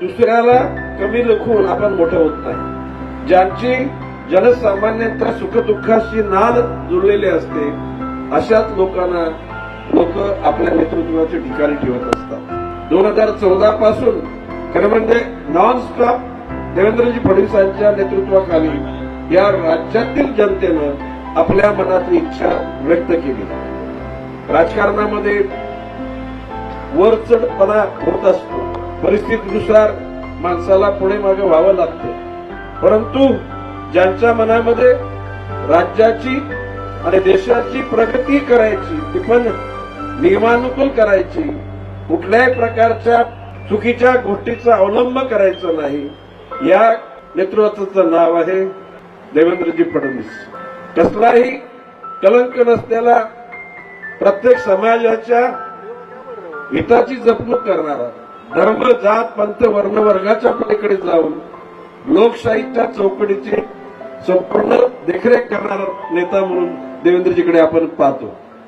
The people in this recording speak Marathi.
दुसऱ्याला कमी लेखून आपण मोठं होत नाही. ज्यांची जनसामान्यांच्या सुखदुःखाशी नाद जुळलेली असते अशाच लोकांना लोक आपल्या नेतृत्वाच्या ठिकाणी ठेवत असतात. दोन हजार चौदा पासून खरं म्हणजे नॉन स्टॉप देवेंद्रजी फडणवीसांच्या नेतृत्वाखाली या राज्यातील जनतेनं आपल्या मनातली इच्छा व्यक्त केली. राजकारणामध्ये वरचढपणा होत असतो. परिस्थितीनुसार माणसाला पुढे मागे व्हावं लागतं. परंतु ज्यांच्या मनामध्ये राज्याची आणि देशाची प्रगती करायची ती पण नियमानुकूल करायची कुठल्याही प्रकारच्या चुकीच्या गोष्टीचा अवलंब करायचा नाही या नेतृत्वाचं नाव आहे देवेंद्रजी फडणवीस. कसलाही कलंक नसलेला प्रत्येक समाजाच्या हिताची जपणूक करणारा धर्म जात पंत वर्ण वर्गाच्या पलीकडे जाऊन लोकशाहीच्या चौकडीची संपूर्ण देखरेख करणारा नेता म्हणून देवेंद्रजीकडे आपण पाहतो.